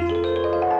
பூ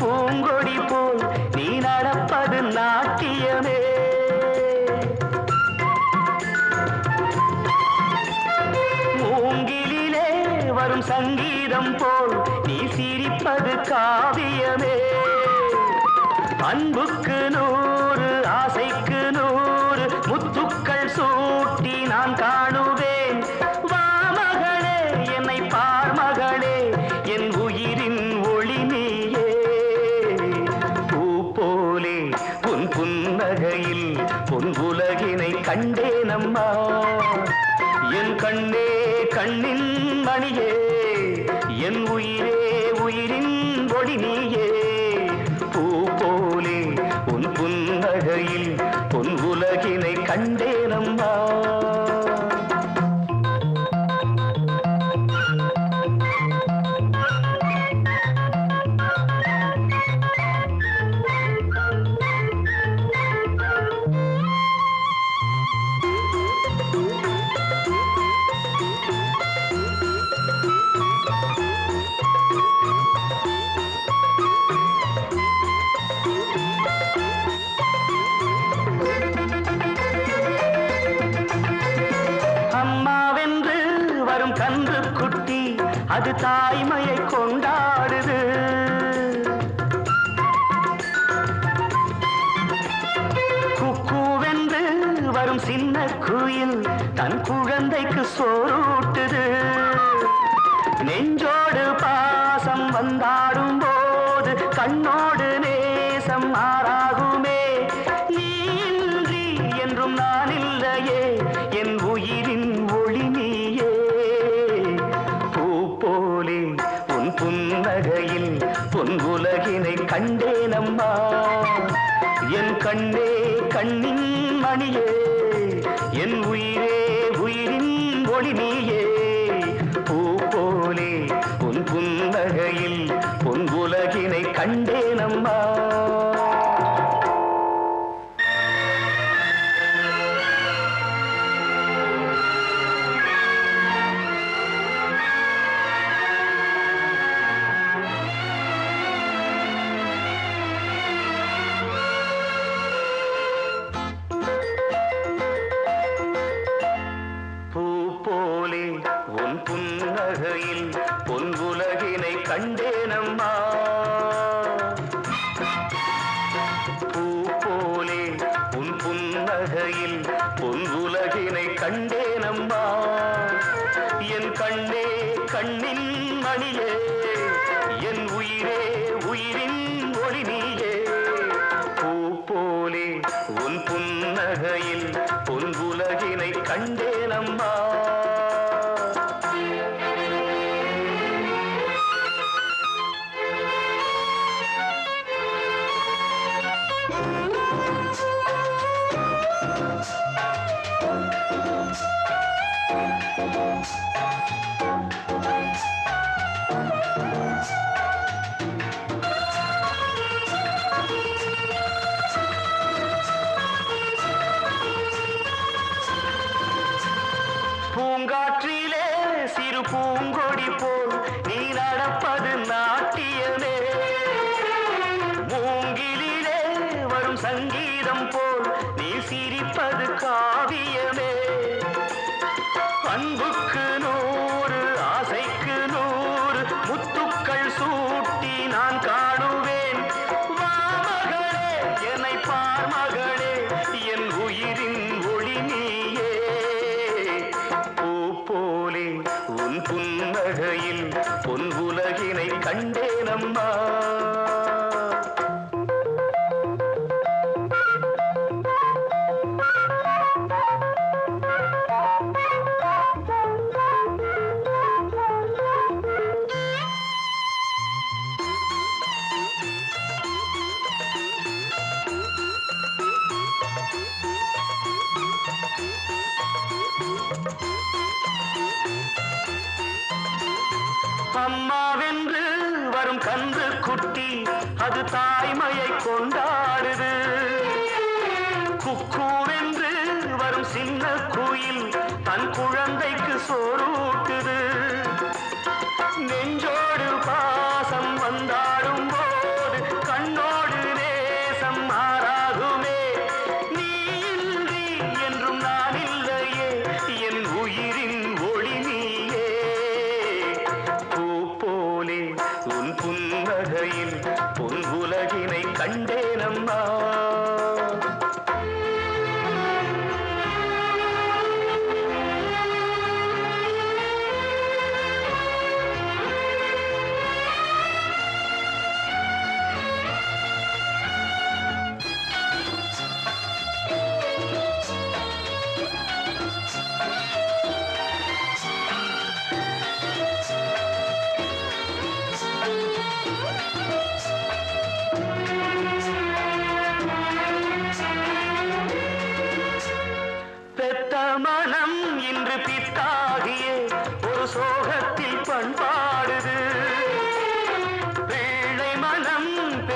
பூங்கொடி போல் நீ நடப்பது நாட்டியமே. மூங்கிலே வரும் சங்கீதம் போல் நீ சிரிப்பது காவியமே. அன்புக்கு நூல் கண்டேனம்மா என் கண்ணே கண்ணின் மணியே. என் உயிரே உயிரின் ஒளி நீயே. பூ போலே உன் புன்னகையில் பொன் உலகினை கண்டே அது தாய்மையை கொண்டாடுது. குக்கூவென்று வரும் சின்ன குயில் தன் குழந்தைக்கு சோறூட்டுது நெஞ்சோடு பாசம் வந்தாடும் போது கண்ணோடு நேசம் மாறாகுமே கண்டேனம்மா. என் கண்ணே கண்ணின் மணியே என் உயிரே உயிரின் ஒளி நீயே. பூ போலே உன் புன்னகையில் பொன் உலகினை கண்டேனம்மா. வகையில் பொன் உலகினை கண்டேனம்மா. சங்கீதம் போல் நீ சிரிப்பது காவியம் அது தாய்மையை கொண்டாடுது. குக்கூவென்று வரும் சின்ன குயில் தன் குழந்தைக்கு சோறு பொன் உலகினை கண்டே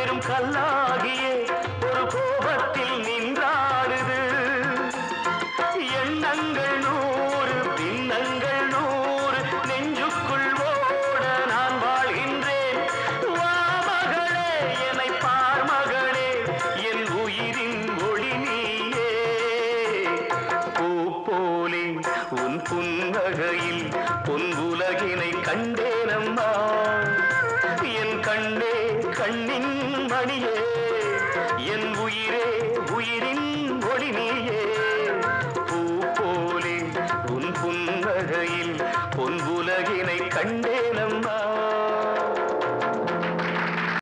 பெரும் கல்லாகியே ஒரு கோபத்தில் நின்றாடுது. எண்ணங்கள் நூறு பின்னங்கள் நூறு நெஞ்சுக்குள் ஓட நான் வாழ்கின்றேன். வா மகளே என்னை பார் மகளே என் உயிரின் ஒளி நீயே. பூ போலே உன் புன்னகையில் பொன் உலகினை கண்டேனம்மா. என் கண்ணே கண்ணின் மணியே என் உயிரே உயிரின் ஒளி நீயே. பூ